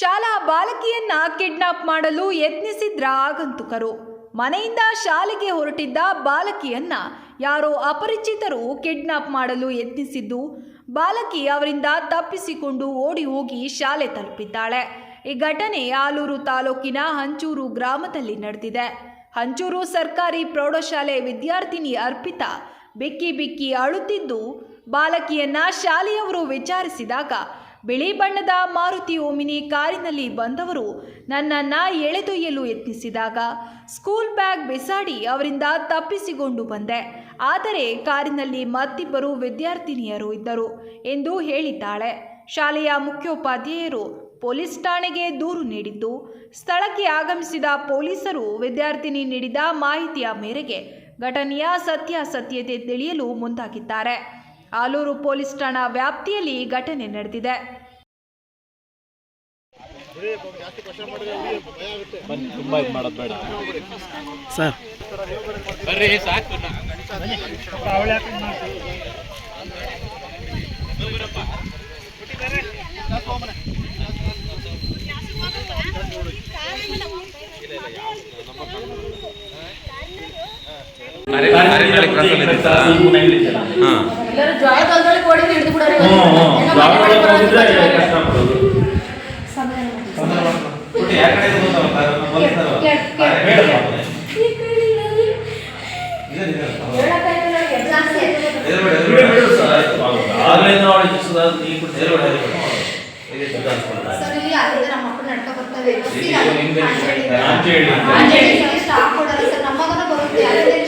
ಶಾಲಾ ಬಾಲಕಿಯನ್ನ ಕಿಡ್ನಾಪ್ ಮಾಡಲು ಯತ್ನಿಸಿದ್ರ ಆಗಂತುಕರು. ಮನೆಯಿಂದ ಶಾಲೆಗೆ ಹೊರಟಿದ್ದ ಬಾಲಕಿಯನ್ನ ಯಾರೋ ಅಪರಿಚಿತರು ಕಿಡ್ನಾಪ್ ಮಾಡಲು ಯತ್ನಿಸಿದ್ದು, ಬಾಲಕಿ ಅವರಿಂದ ತಪ್ಪಿಸಿಕೊಂಡು ಓಡಿ ಹೋಗಿ ಶಾಲೆ ತಲುಪಿದ್ದಾಳೆ. ಈ ಘಟನೆ ಆಲೂರು ತಾಲೂಕಿನ ಹಂಚೂರು ಗ್ರಾಮದಲ್ಲಿ ನಡೆದಿದೆ. ಹಂಚೂರು ಸರ್ಕಾರಿ ಪ್ರೌಢಶಾಲೆ ವಿದ್ಯಾರ್ಥಿನಿ ಅರ್ಪಿತಾ ಬಿಕ್ಕಿ ಬಿಕ್ಕಿ ಅಳುತ್ತಿದ್ದು, ಬಾಲಕಿಯನ್ನ ಶಾಲೆಯವರು ವಿಚಾರಿಸಿದಾಗ ಬಿಳಿ ಬಣ್ಣದ ಮಾರುತಿ ಓಮಿನಿ ಕಾರಿನಲ್ಲಿ ಬಂದವರು ನನ್ನನ್ನು ಎಳೆದೊಯ್ಯಲು ಯತ್ನಿಸಿದಾಗ ಸ್ಕೂಲ್ ಬ್ಯಾಗ್ ಬಿಸಾಡಿ ಅವರಿಂದ ತಪ್ಪಿಸಿಕೊಂಡು ಬಂದೆ. ಆದರೆ ಕಾರಿನಲ್ಲಿ ಮತ್ತಿಬ್ಬರು ವಿದ್ಯಾರ್ಥಿನಿಯರು ಇದ್ದರು ಎಂದು ಹೇಳಿದ್ದಾಳೆ. ಶಾಲೆಯ ಮುಖ್ಯೋಪಾಧ್ಯಾಯರು ಪೊಲೀಸ್ ಠಾಣೆಗೆ ದೂರು ನೀಡಿದ್ದು, ಸ್ಥಳಕ್ಕೆ ಆಗಮಿಸಿದ ಪೊಲೀಸರು ವಿದ್ಯಾರ್ಥಿನಿ ನೀಡಿದ ಮಾಹಿತಿಯ ಮೇರೆಗೆ ಘಟನೆಯ ಸತ್ಯಾಸತ್ಯತೆ ತಿಳಿಯಲು ಮುಂದಾಗಿದ್ದಾರೆ. ಆಲೂರು ಪೊಲೀಸ್ ಠಾಣಾ ವ್ಯಾಪ್ತಿಯಲ್ಲಿ ಘಟನೆ ನಡೆದಿದೆ ಸರ್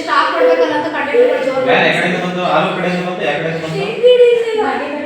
ಸ್ಟಾಪ್ ಕೊಡ್ಬೇಕಲ್ಲ ಅಂತ ಕಂಡಕ್ಟರ್ ಬೇರೆ ಬಡ್ಡಿಗೆ ಬಂದು ಆರು ಕಡೆಯಿಂದ ಬಂದು ಯಾವ ಬಿಟ್ಟಿದ್ದಾರೆ. ಅವ್ರ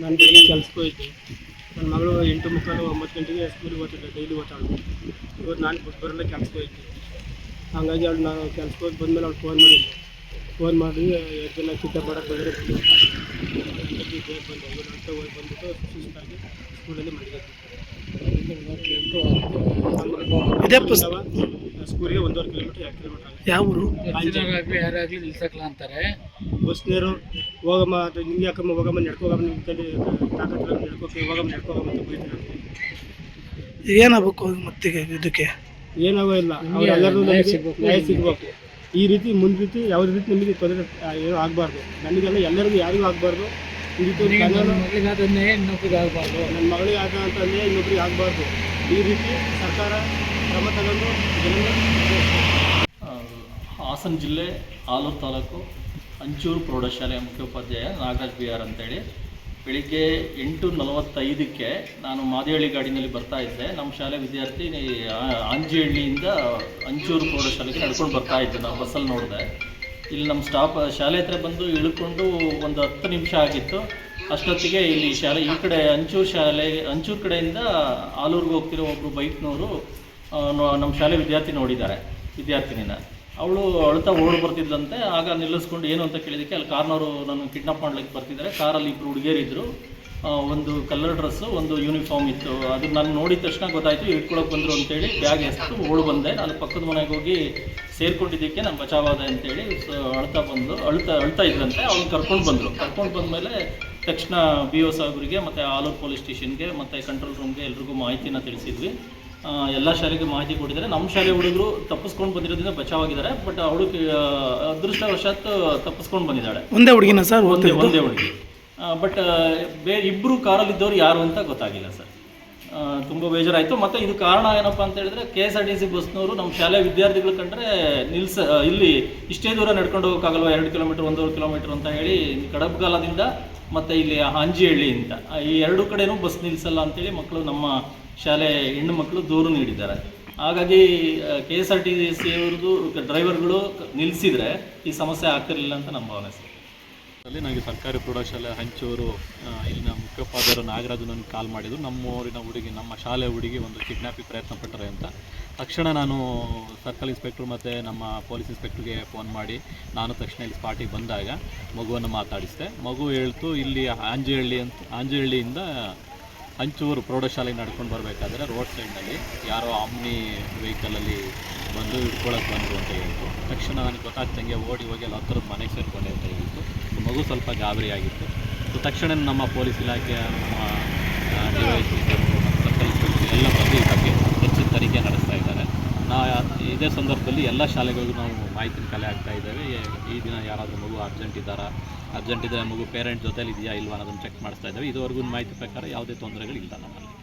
ನಾನು ಬೆಳಿಗ್ಗೆ ಕೆಲ್ಸಕ್ಕೆ ಹೋಯ್ತು ನನ್ನ ಮಗಳು ಎಂಟು ಮುಕ್ಕಾಲು ಒಂಬತ್ತು ಗಂಟೆಗೆ ಸ್ಕೂಲಿಗೆ ಓದ್ತಿದ್ದೆ ಡೈಲಿ ಓದ್ತಾಳು ಇವತ್ತು ನಾನು ಬರಲ್ಲ ಕೆಲ್ಸಕ್ಕೆ ಹೋಯ್ತು ಹಾಗಾಗಿ ಅವಳು ನಾನು ಕೆಲ್ಸಕ್ಕೆ ಹೋಗಿ ಬಂದಮೇಲೆ ಅವ್ಳು ಫೋನ್ ಮಾಡಿದ್ದೆ ಫೋನ್ ಮಾಡಿ, ಎರಡು ಜನ ಚಿಕ್ಕ ಮಾಡೋಕೆ ಬಂದರೆ ಬಂದು. ಬೇಗ ಹೋಗಿ ಬಂದ್ಬಿಟ್ಟು ಸುಸ್ತಾಗಿ ಸ್ಕೂಲಲ್ಲಿ ಮಲಗಿದ್ದೆ ಇದೇ ಸ್ಕೂಲಿಗೆ ಒಂದೂವರೆ ಕಿಲೋಮೀಟರ್ ಎರಡು ಕಿಲೋಮೀಟರ್ ಆಗುತ್ತೆ. ಯಾವ ಊರು? ಯಾರಾಗ್ಲಿ ನಿಲ್ಸಕ್ಲ ಅಂತಾರೆ. ಬಸ್ನೇರು ಹೋಗಮ್ಮ ಅದು ನಿಮ್ಗೆ ಯಾಕಮ್ಮ ಹೋಗಮ್ಮ ನಡ್ಕೋಗಮ್ಮ ನಿಮ್ಮ ಕೈಲಿ ತಾಕತ್ತಿಲ್ಲ ನಡ್ಕೋಕೆ ಹೋಗಮ್ಮ ನಡ್ಕೋಗಮ್ಮ ಅಂತ ಬೈತಾರೆ. ಏನಾಗಬೇಕು ಮತ್ತೆ ಇದಕ್ಕೆ? ಏನಾಗೋ ಇಲ್ಲ. ಅವರೆಲ್ಲರೂ ಸಿಗಬೇಕು ನ್ಯಾಯ ಸಿಗಬೇಕು. ಈ ರೀತಿ ಮುಂದೆ ರೀತಿ ಯಾವ ರೀತಿ ನಿಮಗೆ ತೊಂದರೆ ಏನೂ ಆಗಬಾರ್ದು. ನನಗೆಲ್ಲ ಎಲ್ಲರಿಗೂ ಯಾರಿಗೂ ಆಗಬಾರ್ದು. ಈ ರೀತಿ ಕಾನೂನು ಮಗಳಿಗಾದನ್ನೇ ಇನ್ನೊಬ್ರಿಗೆ ಆಗಬಾರ್ದು ನನ್ನ ಮಗಳಿಗೆ ಆದ ಅಂತಂದರೆ ಇನ್ನೊಬ್ರಿಗೆ ಆಗಬಾರ್ದು. ಈ ರೀತಿ ಸರ್ಕಾರ ಕ್ರಮ ತಗೊಂಡು ಹಾಸನ ಜಿಲ್ಲೆ ಆಲೂರು ತಾಲೂಕು ಅಂಚೂರು ಪ್ರೌಢಶಾಲೆಯ ಮುಖ್ಯೋಪಾಧ್ಯಾಯ ನಾಗರಾಜ್ ಬಿ ಆರ್ ಅಂತೇಳಿ. ಬೆಳಿಗ್ಗೆ ಎಂಟು ನಲವತ್ತೈದಕ್ಕೆ ನಾನು ಮಾದಿಹಳ್ಳಿ ಗಾಡಿನಲ್ಲಿ ಬರ್ತಾ ಇದ್ದೆ. ನಮ್ಮ ಶಾಲೆ ವಿದ್ಯಾರ್ಥಿ ಅಂಜಿಹಳ್ಳಿಯಿಂದ ಅಂಚೂರು ಪ್ರೌಢಶಾಲೆಗೆ ನಡ್ಕೊಂಡು ಬರ್ತಾ ಇದ್ದೆ. ನಾವು ಬಸ್ಸಲ್ಲಿ ನೋಡಿದೆ. ಇಲ್ಲಿ ನಮ್ಮ ಸ್ಟಾಪ್ ಶಾಲೆ ಹತ್ರ ಬಂದು ಇಳ್ಕೊಂಡು ಒಂದು ಹತ್ತು ನಿಮಿಷ ಆಗಿತ್ತು. ಅಷ್ಟೊತ್ತಿಗೆ ಇಲ್ಲಿ ಶಾಲೆ, ಈ ಕಡೆ ಅಂಚೂರು ಶಾಲೆ, ಅಂಚೂರು ಕಡೆಯಿಂದ ಆಲೂರಿಗೆ ಹೋಗ್ತಿರೋ ಒಬ್ಬರು ಬೈಕ್ನವರು ನಮ್ಮ ಶಾಲೆ ವಿದ್ಯಾರ್ಥಿ ನೋಡಿದ್ದಾರೆ, ವಿದ್ಯಾರ್ಥಿನಿನ. ಅವಳು ಅಳ್ತಾ ಓಡ್ ಬರ್ತಿದ್ಲಂತೆ, ಆಗ ನಿಲ್ಲಿಸ್ಕೊಂಡು ಏನು ಅಂತ ಕೇಳಿದಕ್ಕೆ ಅಲ್ಲಿ ಕಾರ್ನವರು ನಾನು ಕಿಡ್ನಾಪ್ ಮಾಡ್ಲಿಕ್ಕೆ ಬರ್ತಿದ್ದಾರೆ. ಕಾರಲ್ಲಿ ಇಬ್ಬರು ಹುಡುಗಿಯರಿದ್ದರು ಒಂದು ಕಲರ್ ಡ್ರೆಸ್ಸು ಒಂದು ಯೂನಿಫಾರ್ಮ್ ಇತ್ತು. ಅದು ನಾನು ನೋಡಿದ ತಕ್ಷಣ ಗೊತ್ತಾಯಿತು ಇಟ್ಕೊಳಕ್ಕೆ ಬಂದರು ಅಂತೇಳಿ ಬ್ಯಾಗ್ ಎಸ್ತು ಓಳು ಬಂದೆ. ನಾನು ಪಕ್ಕದ ಮನೆಗೆ ಹೋಗಿ ಸೇರ್ಕೊಂಡಿದ್ದಕ್ಕೆ ನಾನು ಬಚಾವಾದೆ ಅಂತೇಳಿ, ಸೊ, ಅಳ್ತಾ ಬಂದು, ಅಳ್ತಾ ಅಳ್ತಾ ಇದ್ರಂತೆ. ಅವ್ನು ಕರ್ಕೊಂಡು ಬಂದರು. ಕರ್ಕೊಂಡು ಬಂದಮೇಲೆ ತಕ್ಷಣ ಬಿ ಒ ಸಾಹೇಬರಿಗೆ ಮತ್ತು ಆಲೂರು ಪೊಲೀಸ್ ಸ್ಟೇಷನ್ಗೆ ಮತ್ತು ಕಂಟ್ರೋಲ್ ರೂಮ್ಗೆ ಎಲ್ರಿಗೂ ಮಾಹಿತಿನ ತಿಳಿಸಿದ್ವಿ. ಎಲ್ಲ ಶಾಲೆಗೆ ಮಾಹಿತಿ ಕೊಟ್ಟಿದ್ದಾರೆ. ನಮ್ಮ ಶಾಲೆ ಹುಡುಗರು ತಪ್ಪಿಸ್ಕೊಂಡು ಬಂದಿರೋದ್ರಿಂದ ಬಚಾವಾಗಿದ್ದಾರೆ. ಬಟ್ ಅವಳು ಅದೃಷ್ಟವಶಾತ್ ತಪ್ಪಿಸ್ಕೊಂಡು ಬಂದಿದ್ದಾಳೆ. ಒಂದೇ ಹುಡುಗಿನ ಸರ್? ಒಂದೇ ಒಂದೇ ಹುಡುಗಿ. ಬಟ್ ಬೇ ಇಬ್ಬರು ಕಾರಲ್ಲಿದ್ದವ್ರು ಯಾರು ಅಂತ ಗೊತ್ತಾಗಿಲ್ಲ ಸರ್. ತುಂಬ ಬೇಜಾರಾಯಿತು. ಮತ್ತು ಇದು ಕಾರಣ ಏನಪ್ಪ ಅಂತ ಹೇಳಿದ್ರೆ K S R T C ಬಸ್ನವರು ನಮ್ಮ ಶಾಲೆ ವಿದ್ಯಾರ್ಥಿಗಳು ಕಂಡ್ರೆ ನಿಲ್ಸ ಇಲ್ಲಿ ಇಷ್ಟೇ ದೂರ ನಡ್ಕೊಂಡು ಹೋಗೋಕ್ಕಾಗಲ್ವ? ಎರಡು ಕಿಲೋಮೀಟ್ರ್ ಒಂದೂವರೆ ಕಿಲೋಮೀಟ್ರ್ ಅಂತ ಹೇಳಿ ಕಡಬ್ಗಾಲದಿಂದ ಮತ್ತು ಇಲ್ಲಿ ಹಾಂಜಿಹಳ್ಳಿ ಅಂತ. ಈ ಎರಡು ಕಡೆನೂ ಬಸ್ ನಿಲ್ಲಿಸಲ್ಲ ಅಂತೇಳಿ ಮಕ್ಕಳು ನಮ್ಮ ಶಾಲೆ ಹೆಣ್ಣು ಮಕ್ಕಳು ದೂರು ನೀಡಿದ್ದಾರೆ. ಹಾಗಾಗಿ K S R T C ಅವ್ರದ್ದು ಡ್ರೈವರ್ಗಳು ನಿಲ್ಲಿಸಿದರೆ ಈ ಸಮಸ್ಯೆ ಆಗ್ತಿರಲಿಲ್ಲ ಅಂತ ನಮ್ಮ ಭಾವನೆ ಸರ್. ಅಲ್ಲಿ ನನಗೆ ಸರ್ಕಾರಿ ಪ್ರೌಢಶಾಲೆ ಹಂಚೂರು ಇಲ್ಲಿನ ಮುಖ್ಯೋಪಾಧ್ಯಾಯರು ನನಗೆ ಕಾಲ್ ಮಾಡಿದರು. ನಮ್ಮ ಊರಿನ ಹುಡುಗಿ, ನಮ್ಮ ಶಾಲೆ ಹುಡುಗಿ ಒಂದು ಕಿಡ್ನಾಪಿಗೆ ಪ್ರಯತ್ನ ಪಟ್ಟರೆ ಅಂತ. ತಕ್ಷಣ ನಾನು ಸರ್ಕಲ್ ಇನ್ಸ್ಪೆಕ್ಟ್ರು ಮತ್ತು ನಮ್ಮ ಪೊಲೀಸ್ ಇನ್ಸ್ಪೆಕ್ಟ್ರಿಗೆ ಫೋನ್ ಮಾಡಿ, ನಾನು ತಕ್ಷಣ ಇಲ್ಲಿ ಸ್ಪಾಟಿಗೆ ಬಂದಾಗ ಮಗುವನ್ನು ಮಾತಾಡಿಸಿದೆ. ಮಗು ಹೇಳ್ತು, ಇಲ್ಲಿ ಆಂಜಿಹಳ್ಳಿ ಅಂತ, ಆಂಜಿಹಳ್ಳಿಯಿಂದ ಹಂಚೂರು ಪ್ರೌಢಶಾಲೆಗೆ ನಡ್ಕೊಂಡು ಬರಬೇಕಾದ್ರೆ ರೋಡ್ ಸೈಡ್ನಲ್ಲಿ ಯಾರೋ ಆಮ್ನಿ ವೆಹಿಕಲಲ್ಲಿ ಬಂದು ಹಿಡ್ಕೊಳಕ್ಕೆ ಬಂದರು ಅಂತ ಹೇಳ್ತು. ತಕ್ಷಣ ನನಗೆ ಗೊತ್ತಾಗ್ತಂಗೆ ಓಡಿ ಹೋಗಿ ಅಲ್ಲಿ ಹತ್ರದ ಮನೆಗೆ ಸೇರಿಕೊಂಡೆ ಅಂತ ಹೇಳ್ತು. ಮಗು ಸ್ವಲ್ಪ ಗಾಬರಿ ಆಗಿತ್ತು. ಸೊ ತಕ್ಷಣ ನಮ್ಮ ಪೊಲೀಸ್ ಇಲಾಖೆಯ ನಮ್ಮ D Y S circle inspector ಎಲ್ಲ ಬಂದು ಈ ಬಗ್ಗೆ ಹೆಚ್ಚಿನ ತನಿಖೆ ನಡೆಸ್ತಾ ಇದ್ದಾರೆ ನಾ ಇದೇ ಸಂದರ್ಭದಲ್ಲಿ ಎಲ್ಲ ಶಾಲೆಗಳಿಗೂ ನಾವು ಮಾಹಿತಿ ಕಲೆ ಆಗ್ತಾ ಇದ್ದೇವೆ. ಈ- ದಿನ ಯಾರಾದರೂ ಮಗು ಅರ್ಜೆಂಟ್ ಇದ್ದಾರಾ? ಅರ್ಜೆಂಟ್ ಇದ್ದರೆ ಮಗು ಪೇರೆಂಟ್ ಜೊತೆಲಿ ಇದೆಯಾ ಇಲ್ವಾ ಅನ್ನೋದನ್ನು ಚೆಕ್ ಮಾಡಿಸ್ತಾ ಇದ್ದೇವೆ. ಇದುವರೆಗೂ ಮಾಹಿತಿ ಪ್ರಕಾರ ಯಾವುದೇ ತೊಂದರೆಗಳಿಲ್ಲ ನಮ್ಮಲ್ಲಿ.